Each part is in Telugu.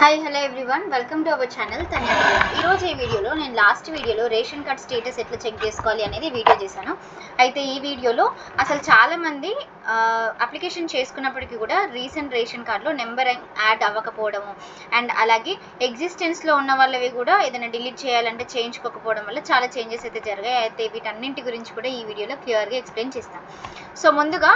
Hi hello everyone welcome to our channel Tanya ఈరోజు ఈ వీడియోలో నేను లాస్ట్ వీడియోలో రేషన్ కార్డ్ స్టేటస్ ఎట్లా చెక్ చేసుకోవాలి అనేది వీడియో చేశాను. అయితే ఈ వీడియోలో అసలు చాలామంది అప్లికేషన్ చేసుకున్నప్పటికీ కూడా రీసెంట్ రేషన్ కార్డులో నెంబర్ యాడ్ అవ్వకపోవడము అండ్ అలాగే ఎగ్జిస్టెన్స్లో ఉన్న వాళ్ళవి కూడా ఏదైనా డిలీట్ చేయాలంటే చేయించుకోకపోవడం వల్ల చాలా చేంజెస్ అయితే జరిగాయి. అయితే వీటన్నింటి గురించి కూడా ఈ వీడియోలో క్లియర్గా ఎక్స్ప్లెయిన్ చేస్తాను. సో ముందుగా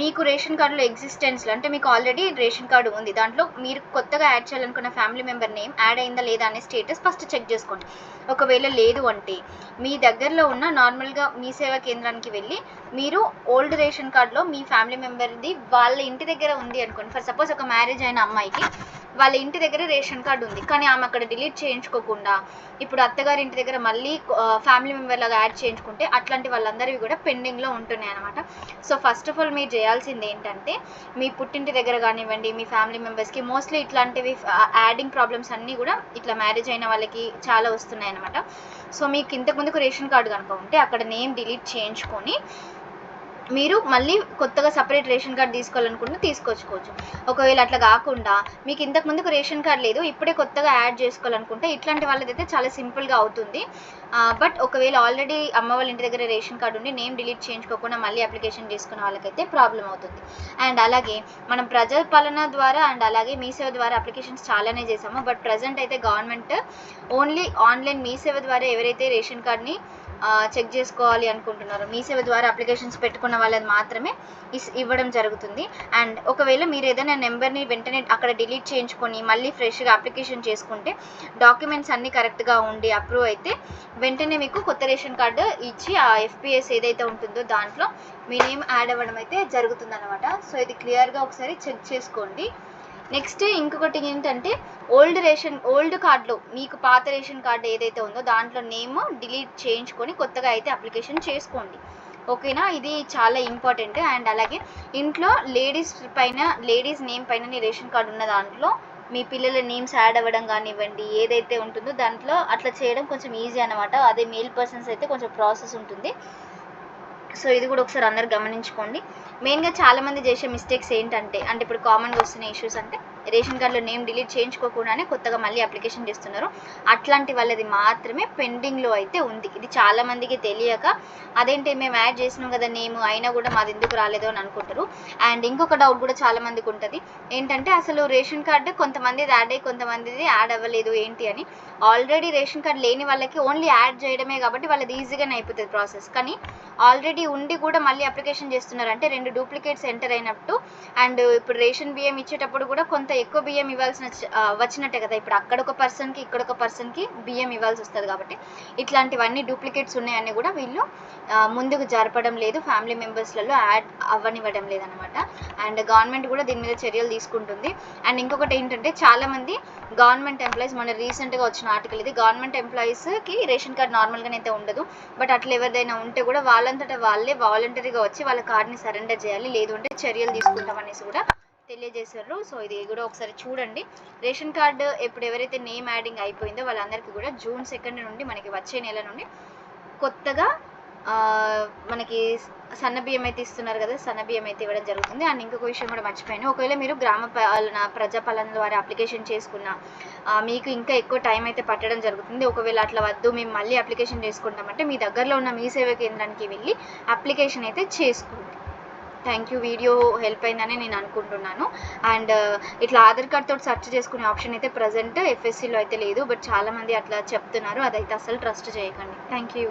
మీకు రేషన్ కార్డులో ఎగ్జిస్టెన్స్లో అంటే మీకు ఆల్రెడీ రేషన్ కార్డు ఉంది. దాంట్లో మీరు కొత్తగా యాడ్ చేయాలనుకున్న ఫ్యామిలీ మెంబర్ నేమ్ యాడ్ అయిందా లేదా అనే స్టేటస్ ఫస్ట్ చెక్ చేసుకోండి. ఒకవేళ లేదు అంటే మీ దగ్గరలో ఉన్న నార్మల్గా మీ సేవా కేంద్రానికి వెళ్ళి మీరు ఓల్డ్ రేషన్ కార్డులో మీ ఫ్యామిలీ మెంబర్ది వాళ్ళ ఇంటి దగ్గర ఉంది అనుకోండి. ఫర్ సపోజ్ ఒక మ్యారేజ్ అయిన అమ్మాయికి వాళ్ళ ఇంటి దగ్గర రేషన్ కార్డు ఉంది. కానీ ఆమె అక్కడ డిలీట్ చేయించుకోకుండా ఇప్పుడు అత్తగారి ఇంటి దగ్గర మళ్ళీ ఫ్యామిలీ మెంబర్ లాగా యాడ్ చేయించుకుంటే అట్లాంటి వాళ్ళందరివి కూడా పెండింగ్లో ఉంటున్నాయి అనమాట సో ఫస్ట్ ఆఫ్ ఆల్ మీరు చేయాల్సింది ఏంటంటే మీ పుట్టింటి దగ్గర కానివ్వండి మీ ఫ్యామిలీ మెంబర్స్కి మోస్ట్లీ ఇట్లాంటివి యాడింగ్ ప్రాబ్లమ్స్ అన్నీ కూడా ఇట్లా మ్యారేజ్ అయిన వాళ్ళకి చాలా వస్తున్నాయి అనమాట సో మీకు ఇంతకుముందుకు రేషన్ కార్డు కనుక ఉంటే అక్కడ నేమ్ డిలీట్ చేయించుకొని మీరు మళ్ళీ కొత్తగా సపరేట్ రేషన్ కార్డ్ తీసుకోవాలనుకుంటే తీసుకొచ్చుకోవచ్చు ఒకవేళ అట్లా కాకుండా మీకు ఇంతకు ముందుకు రేషన్ కార్డ్ లేదు ఇప్పుడే కొత్తగా యాడ్ చేసుకోవాలనుకుంటే ఇట్లాంటి వాళ్ళదైతే చాలా సింపుల్గా అవుతుంది. బట్ ఒకవేళ ఆల్రెడీ అమ్మ వాళ్ళ ఇంటి దగ్గర రేషన్ కార్డు ఉండి నేమ్ డిలీట్ చేయించుకోకుండా మళ్ళీ అప్లికేషన్ చేసుకున్న వాళ్ళకైతే ప్రాబ్లం అవుతుంది. అండ్ అలాగే మనం ప్రజాపాలన ద్వారా అండ్ అలాగే మీ సేవ ద్వారా అప్లికేషన్స్ చాలానే చేసాము బట్ ప్రజెంట్ అయితే government only online Mee Seva ద్వారా ఎవరైతే రేషన్ కార్డ్ని చెక్ చేసుకోవాలి అనుకుంటున్నారు. మీ సేవ ద్వారా అప్లికేషన్స్ పెట్టుకున్న వాళ్ళది మాత్రమే ఇవ్వడం జరుగుతుంది. అండ్ ఒకవేళ మీరు ఏదైనా నెంబర్ని వెంటనే అక్కడ డిలీట్ చేయించుకొని మళ్ళీ ఫ్రెష్గా అప్లికేషన్ చేసుకుంటే డాక్యుమెంట్స్ అన్నీ కరెక్ట్గా ఉండి అప్రూవ్ అయితే వెంటనే మీకు కొత్త రేషన్ కార్డు ఇచ్చి ఆ ఎఫ్పిఎస్ ఏదైతే ఉంటుందో దాంట్లో మీ నేమ్ యాడ్ అవ్వడం అయితే జరుగుతుందన్నమాట. సో ఇది క్లియర్గా ఒకసారి చెక్ చేసుకోండి. నెక్స్ట్ ఇంకొకటి ఏంటంటే ఓల్డ్ రేషన్ ఓల్డ్ కార్డులో మీకు పాత రేషన్ కార్డు ఏదైతే ఉందో దాంట్లో నేమ్ డిలీట్ చేయించుకొని కొత్తగా అయితే అప్లికేషన్ చేసుకోండి. ఓకేనా? ఇది చాలా ఇంపార్టెంట్. అండ్ అలాగే ఇంట్లో లేడీస్ పైన లేడీస్ నేమ్ పైన రేషన్ కార్డు ఉన్న దాంట్లో మీ పిల్లల నేమ్స్ యాడ్ అవ్వడం కానివ్వండి ఏదైతే ఉంటుందో దాంట్లో అట్లా చేయడం కొంచెం ఈజీ అనమాట అదే మేల్ పర్సన్స్ అయితే కొంచెం ప్రాసెస్ ఉంటుంది. సో ఇది కూడా ఒకసారి అందరు గమనించుకోండి. మెయిన్గా చాలామంది చేసే మిస్టేక్స్ ఏంటంటే అంటే ఇప్పుడు కామన్గా వస్తున్న ఇష్యూస్ అంటే రేషన్ కార్డులో నేమ్ డిలీట్ చేయించుకోకుండానే కొత్తగా మళ్ళీ అప్లికేషన్ చేస్తున్నారు. అట్లాంటి వాళ్ళది మాత్రమే పెండింగ్లో అయితే ఉంది. ఇది చాలామందికి తెలియక అదేంటి మేము యాడ్ చేసినాం కదా నేమ్ అయినా కూడా మాది ఎందుకు రాలేదు అని అనుకుంటారు. అండ్ ఇంకొక డౌట్ కూడా చాలామందికి ఉంటుంది. ఏంటంటే అసలు రేషన్ కార్డు కొంతమంది యాడ్ అయ్యి కొంతమందిది యాడ్ అవ్వలేదు ఏంటి అని. ఆల్రెడీ రేషన్ కార్డు లేని వాళ్ళకి ఓన్లీ యాడ్ చేయడమే కాబట్టి వాళ్ళది ఈజీగానే అయిపోతుంది ప్రాసెస్. కానీ ఆల్రెడీ ఉండి కూడా మళ్ళీ అప్లికేషన్ చేస్తున్నారు. అంటే రెండు డూప్లికేట్స్ ఎంటర్ అయినట్టు. అండ్ ఇప్పుడు రేషన్ బియ్యం ఇచ్చేటప్పుడు కూడా కొంత ఎక్కువ బియ్యం ఇవ్వాల్సిన వచ్చినట్టే కదా. ఇప్పుడు అక్కడ ఒక పర్సన్కి ఇక్కడ ఒక పర్సన్కి బియ్యం ఇవ్వాల్సి వస్తుంది కాబట్టి ఇట్లాంటివన్నీ డూప్లికేట్స్ ఉన్నాయని కూడా వీళ్ళు ముందుకు జరపడం లేదు. ఫ్యామిలీ మెంబర్స్లలో యాడ్ అవ్వనివ్వడం లేదనమాట అండ్ గవర్నమెంట్ కూడా దీని మీద చర్యలు తీసుకుంటుంది. అండ్ ఇంకొకటి ఏంటంటే చాలామంది గవర్నమెంట్ ఎంప్లాయీస్ మన రీసెంట్గా వచ్చిన ఆర్టికల్ ఇది గవర్నమెంట్ ఎంప్లాయీస్కి రేషన్ కార్డ్ నార్మల్గానే అయితే ఉండదు. బట్ అట్లా ఎవరిదైనా ఉంటే కూడా వాళ్ళంతటా వాళ్ళే వాలంటరీగా వచ్చి వాళ్ళ కార్డ్ని సరెండర్ చేయాలి. లేదు అంటే చర్యలు తీసుకుంటాం అనేసి కూడా తెలియజేశారు. సో ఇది కూడా ఒకసారి చూడండి. రేషన్ కార్డు ఇప్పుడు ఎవరైతే నేమ్ యాడింగ్ అయిపోయిందో వాళ్ళందరికీ కూడా జూన్ సెకండ్ నుండి మనకి వచ్చే నెల నుండి కొత్తగా మనకి సన్న బియ్యం అయితే ఇస్తున్నారు కదా సన్న బియ్యం అయితే ఇవ్వడం జరుగుతుంది. అండ్ ఇంకొక విషయం కూడా మర్చిపోయాను. ఒకవేళ మీరు గ్రామ పాలన ప్రజాపాలన ద్వారా అప్లికేషన్ చేసుకున్నా మీకు ఇంకా ఎక్కువ టైం అయితే పట్టడం జరుగుతుంది. ఒకవేళ అట్లా వద్దు మేము మళ్ళీ అప్లికేషన్ చేసుకుంటామంటే మీ దగ్గరలో ఉన్న మీ సేవా కేంద్రానికి వెళ్ళి అప్లికేషన్ అయితే చేసుకోండి. థ్యాంక్ యూ వీడియో హెల్ప్ అయిందని నేను అనుకుంటున్నాను. అండ్ uh, ఇట్లా ఆధార్ కార్డ్ తోటి సెర్చ్ చేసుకునే ఆప్షన్ అయితే ప్రజెంట్ ఎఫ్ఎస్సిలో అయితే లేదు. బట్ చాలామంది అట్లా చెప్తున్నారు. అదైతే అసలు ట్రస్ట్ చేయకండి. Thank you.